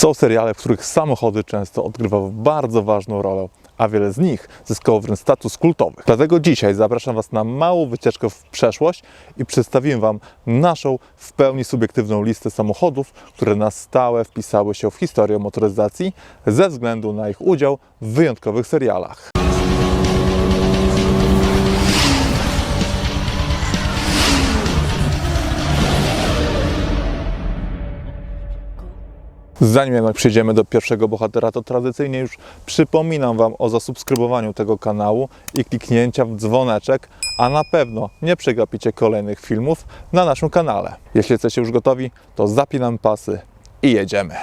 Są seriale, w których samochody często odgrywały bardzo ważną rolę, a wiele z nich zyskało wręcz status kultowych. Dlatego dzisiaj zapraszam Was na małą wycieczkę w przeszłość i przedstawię Wam naszą w pełni subiektywną listę samochodów, które na stałe wpisały się w historię motoryzacji ze względu na ich udział w wyjątkowych serialach. Zanim jednak przejdziemy do pierwszego bohatera, to tradycyjnie już przypominam Wam o zasubskrybowaniu tego kanału i kliknięcia w dzwoneczek, a na pewno nie przegapicie kolejnych filmów na naszym kanale. Jeśli jesteście już gotowi, to zapinam pasy i jedziemy.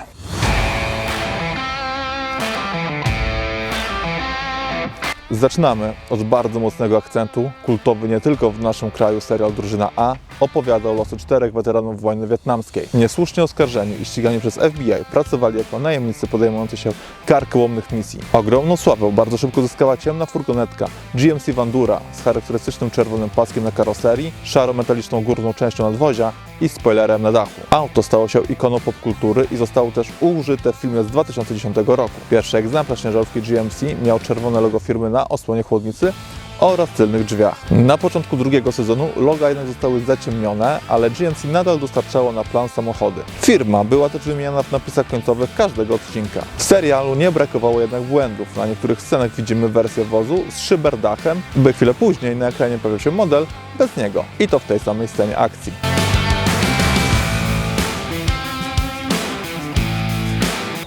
Zaczynamy od bardzo mocnego akcentu. Kultowy nie tylko w naszym kraju serial Drużyna A opowiada o losu czterech weteranów wojny wietnamskiej. Niesłusznie oskarżeni i ścigani przez FBI pracowali jako najemnicy podejmujący się karkołomnych misji. Ogromną sławę bardzo szybko zyskała ciemna furgonetka GMC Vandura z charakterystycznym czerwonym paskiem na karoserii, szaro-metaliczną górną częścią nadwozia i spoilerem na dachu. Auto stało się ikoną popkultury i zostało też użyte w filmie z 2010 roku. Pierwszy egzemplarz ciężarówki GMC miał czerwone logo firmy na osłonie chłodnicy oraz tylnych drzwiach. Na początku drugiego sezonu loga jednak zostały zaciemnione, ale GMC nadal dostarczało na plan samochody. Firma była też wymieniana w napisach końcowych każdego odcinka. W serialu nie brakowało jednak błędów. Na niektórych scenach widzimy wersję wozu z szyberdachem, by chwilę później na ekranie pojawił się model bez niego. I to w tej samej scenie akcji.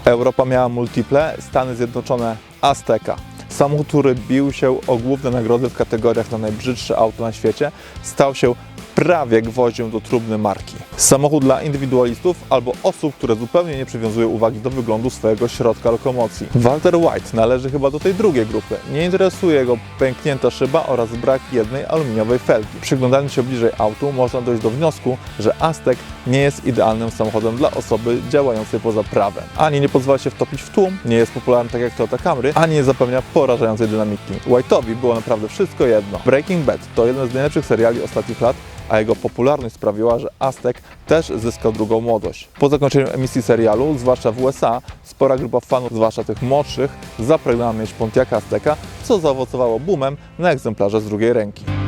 Europa miała multiple, Stany Zjednoczone Azteka. Samochód, który bił się o główne nagrody w kategoriach na najbrzydsze auto na świecie, stał się prawie gwoździem do trumny marki. Samochód dla indywidualistów albo osób, które zupełnie nie przywiązują uwagi do wyglądu swojego środka lokomocji. Walter White należy chyba do tej drugiej grupy. Nie interesuje go pęknięta szyba oraz brak jednej aluminiowej felgi. Przyglądając się bliżej autu, można dojść do wniosku, że Aztek nie jest idealnym samochodem dla osoby działającej poza prawem. Ani nie pozwala się wtopić w tłum, nie jest popularny tak jak Toyota Camry, ani nie zapewnia porażającej dynamiki. White'owi było naprawdę wszystko jedno. Breaking Bad to jeden z najlepszych seriali ostatnich lat, a jego popularność sprawiła, że Aztek też zyskał drugą młodość. Po zakończeniu emisji serialu, zwłaszcza w USA, spora grupa fanów, zwłaszcza tych młodszych, zapragnęła mieć Pontiaca Azteka, co zaowocowało boomem na egzemplarze z drugiej ręki.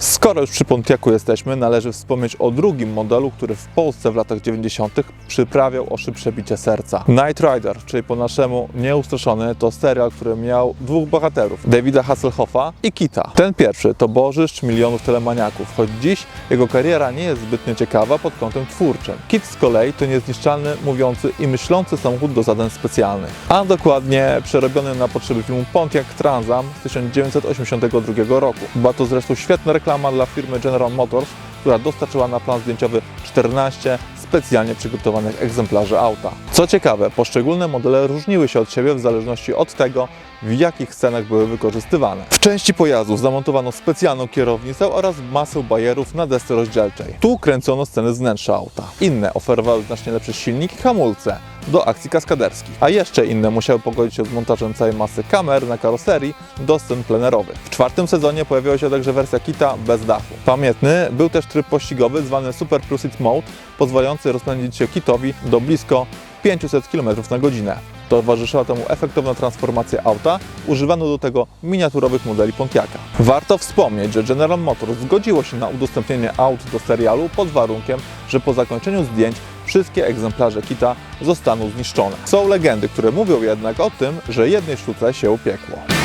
Skoro już przy Pontiacu jesteśmy, należy wspomnieć o drugim modelu, który w Polsce w latach 90. przyprawiał o szybsze bicie serca. Night Rider, czyli po naszemu Nieustraszony, to serial, który miał dwóch bohaterów, Davida Hasselhoffa i Kita. Ten pierwszy to bożyszcz milionów telemaniaków, choć dziś jego kariera nie jest zbytnio ciekawa pod kątem twórczym. Kit z kolei to niezniszczalny, mówiący i myślący samochód do zadań specjalnych, a dokładnie przerobiony na potrzeby filmu Pontiac Transam z 1982 roku. Była to zresztą świetna reklama dla firmy General Motors, która dostarczyła na plan zdjęciowy 14 specjalnie przygotowanych egzemplarzy auta. Co ciekawe, poszczególne modele różniły się od siebie w zależności od tego, w jakich scenach były wykorzystywane. W części pojazdów zamontowano specjalną kierownicę oraz masę bajerów na desce rozdzielczej. Tu kręcono sceny z wnętrza auta. Inne oferowały znacznie lepszy silnik i hamulce do akcji kaskaderskich, a jeszcze inne musiały pogodzić się z montażem całej masy kamer na karoserii do scen plenerowych. W czwartym sezonie pojawiła się także wersja Kita bez dachu. Pamiętny był też tryb pościgowy zwany Super Pursuit Mode, pozwalający rozpędzić się Kitowi do blisko 500 km na godzinę. Towarzyszyła temu efektowna transformacja auta, używano do tego miniaturowych modeli Pontiaca. Warto wspomnieć, że General Motors zgodziło się na udostępnienie aut do serialu pod warunkiem, że po zakończeniu zdjęć wszystkie egzemplarze Kita zostaną zniszczone. Są legendy, które mówią jednak o tym, że jednej sztuce się upiekło.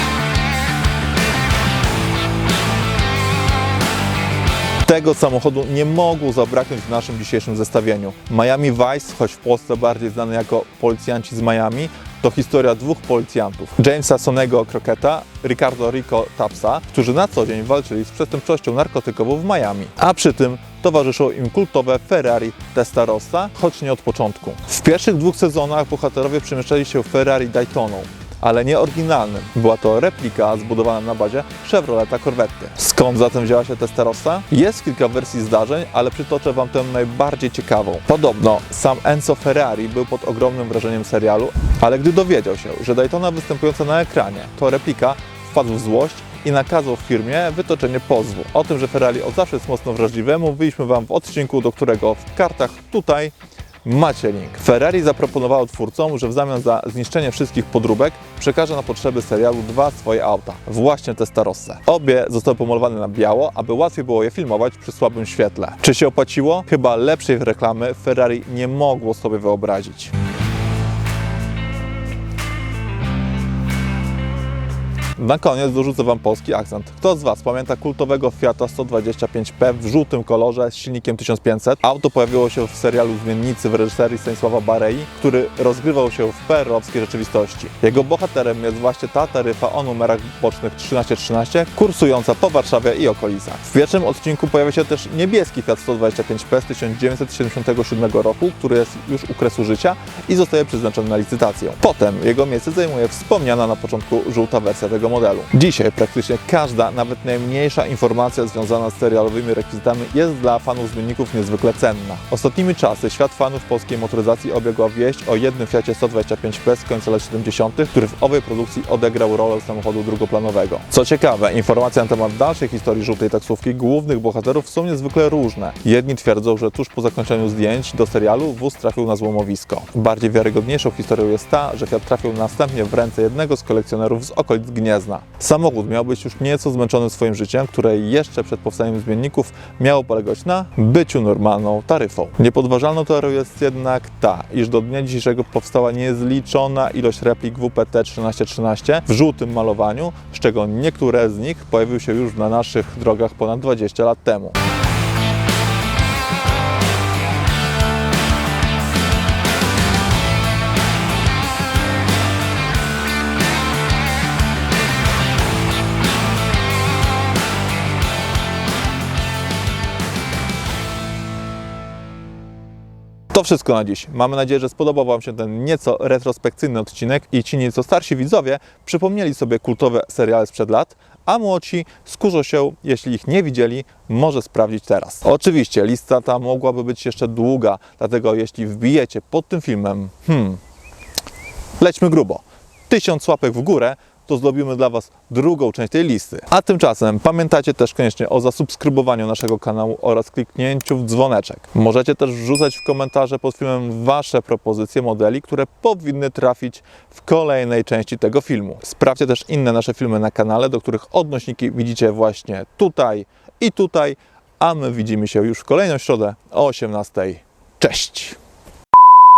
Tego samochodu nie mogło zabraknąć w naszym dzisiejszym zestawieniu. Miami Vice, choć w Polsce bardziej znany jako Policjanci z Miami, to historia dwóch policjantów. Jamesa Sonego Crocketa, Ricardo Rico Tapsa, którzy na co dzień walczyli z przestępczością narkotykową w Miami. A przy tym towarzyszyło im kultowe Ferrari Testarossa, choć nie od początku. W pierwszych dwóch sezonach bohaterowie przemieszczali się Ferrari Daytoną ale nie oryginalnym. Była to replika zbudowana na bazie Chevroleta Corvette. Skąd zatem wzięła się Testarossa? Jest kilka wersji zdarzeń, ale przytoczę Wam tę najbardziej ciekawą. Podobno sam Enzo Ferrari był pod ogromnym wrażeniem serialu, ale gdy dowiedział się, że Daytona występująca na ekranie to replika, wpadł w złość i nakazał firmie wytoczenie pozwu. O tym, że Ferrari od zawsze jest mocno wrażliwe, mówiliśmy Wam w odcinku, do którego w kartach tutaj macie link. Ferrari zaproponowało twórcom, że w zamian za zniszczenie wszystkich podróbek przekaże na potrzeby serialu dwa swoje auta, właśnie te Starosse. Obie zostały pomalowane na biało, aby łatwiej było je filmować przy słabym świetle. Czy się opłaciło? Chyba lepszej reklamy Ferrari nie mogło sobie wyobrazić. Na koniec dorzucę Wam polski akcent. Kto z Was pamięta kultowego Fiata 125P w żółtym kolorze z silnikiem 1500? Auto pojawiło się w serialu Zmiennicy w reżyserii Stanisława Barei, który rozgrywał się w perlowskiej rzeczywistości. Jego bohaterem jest właśnie ta taryfa o numerach bocznych 1313, kursująca po Warszawie i okolicach. W pierwszym odcinku pojawia się też niebieski Fiat 125P z 1977 roku, który jest już u kresu życia i zostaje przeznaczony na licytację. Potem jego miejsce zajmuje wspomniana na początku żółta wersja tego modelu. Dzisiaj praktycznie każda, nawet najmniejsza informacja związana z serialowymi rekwizytami jest dla fanów zmienników niezwykle cenna. Ostatnimi czasy świat fanów polskiej motoryzacji obiegła wieść o jednym Fiacie 125P z końca lat 70., który w owej produkcji odegrał rolę samochodu drugoplanowego. Co ciekawe, informacje na temat dalszej historii żółtej taksówki głównych bohaterów są niezwykle różne. Jedni twierdzą, że tuż po zakończeniu zdjęć do serialu wóz trafił na złomowisko. Bardziej wiarygodniejszą historią jest ta, że Fiat trafił następnie w ręce jednego z kolekcjonerów z okolic Gniezna. Samochód miał być już nieco zmęczony swoim życiem, które jeszcze przed powstaniem zmienników miało polegać na byciu normalną taryfą. Niepodważalną teorią jest jednak ta, iż do dnia dzisiejszego powstała niezliczona ilość replik WPT 1313 w żółtym malowaniu, z czego niektóre z nich pojawiły się już na naszych drogach ponad 20 lat temu. To wszystko na dziś. Mamy nadzieję, że spodobał Wam się ten nieco retrospekcyjny odcinek i ci nieco starsi widzowie przypomnieli sobie kultowe seriale sprzed lat, a młodsi skurzą się, jeśli ich nie widzieli, może sprawdzić teraz. Oczywiście lista ta mogłaby być jeszcze długa, dlatego jeśli wbijecie pod tym filmem, hmm, lećmy grubo, tysiąc łapek w górę, to zrobimy dla Was drugą część tej listy. A tymczasem pamiętajcie też koniecznie o zasubskrybowaniu naszego kanału oraz kliknięciu w dzwoneczek. Możecie też wrzucać w komentarze pod filmem Wasze propozycje modeli, które powinny trafić w kolejnej części tego filmu. Sprawdźcie też inne nasze filmy na kanale, do których odnośniki widzicie właśnie tutaj i tutaj, a my widzimy się już w kolejną środę o 18:00. Cześć!